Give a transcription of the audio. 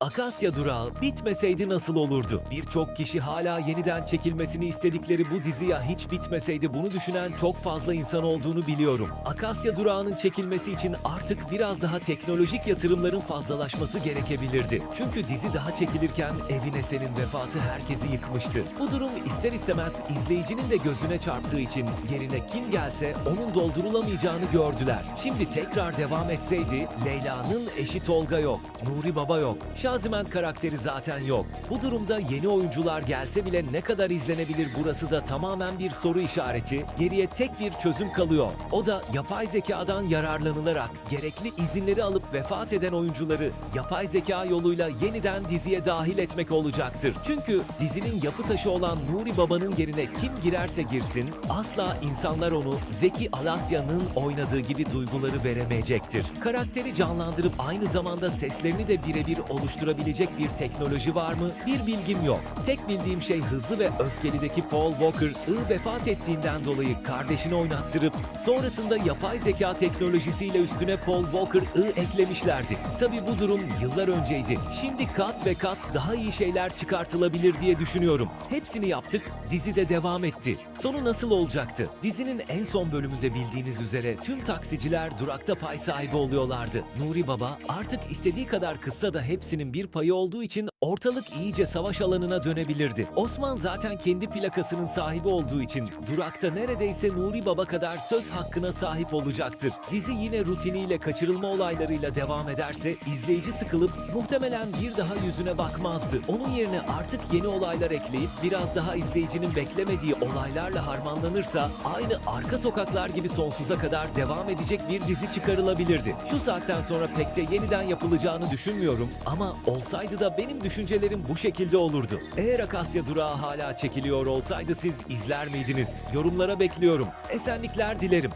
Akasya Durağı bitmeseydi nasıl olurdu? Birçok kişi hala yeniden çekilmesini istedikleri bu dizi ya hiç bitmeseydi bunu düşünen çok fazla insan olduğunu biliyorum. Akasya Durağı'nın çekilmesi için artık biraz daha teknolojik yatırımların fazlalaşması gerekebilirdi. Çünkü dizi daha çekilirken Evin Esen'in vefatı herkesi yıkmıştı. Bu durum ister istemez izleyicinin de gözüne çarptığı için yerine kim gelse onun doldurulamayacağını gördüler. Şimdi tekrar devam etseydi Leyla'nın eşi Tolga yok, Nuri Baba yok, Şazimen karakteri zaten yok. Bu durumda yeni oyuncular gelse bile ne kadar izlenebilir burası da tamamen bir soru işareti. Geriye tek bir çözüm kalıyor. O da yapay zekadan yararlanılarak gerekli izinleri alıp vefat eden oyuncuları yapay zeka yoluyla yeniden diziye dahil etmek olacaktır. Çünkü dizinin yapı taşı olan Nuri Baba'nın yerine kim girerse girsin asla insanlar onu Zeki Alasya'nın oynadığı gibi duyguları veremeyecektir. Karakteri canlandırıp aynı zamanda seslerini de birebir oluşturabilecek bir teknoloji var mı? Bir bilgim yok. Tek bildiğim şey Hızlı ve Öfkeli'deki Paul Walker, I vefat ettiğinden dolayı kardeşini oynattırıp sonrasında yapay zeka teknolojisiyle üstüne Paul Walker I eklemişlerdi. Tabi bu durum yıllar önceydi. Şimdi kat ve kat daha iyi şeyler çıkartılabilir diye düşünüyorum. Hepsini yaptık, dizi de devam etti. Sonu nasıl olacaktı? Dizinin en son bölümünde bildiğiniz üzere tüm taksiciler durakta pay sahibi oluyorlardı. Nuri Baba artık istediği kadar kıssa da hepsinin bir payı olduğu için ortalık iyice savaş alanına dönebilirdi. Osman zaten kendi plakasının sahibi olduğu için durakta neredeyse Nuri Baba kadar söz hakkına sahip olacaktır. Dizi yine rutiniyle kaçırılma olaylarıyla devam ederse izleyici sıkılıp muhtemelen bir daha yüzüne bakmazdı. Onun yerine artık yeni olaylar ekleyip biraz daha izleyicinin beklemediği olaylarla harmanlanırsa aynı arka sokaklar gibi sonsuza kadar devam edecek bir dizi çıkarılabilirdi. Şu saatten sonra pek de yeniden yapılacağını düşünmüyorum ama olsaydı da benim düşüncelerim bu şekilde olurdu. Eğer Akasya Durağı hala çekiliyor olsaydı siz izler miydiniz? Yorumlara bekliyorum. Esenlikler dilerim.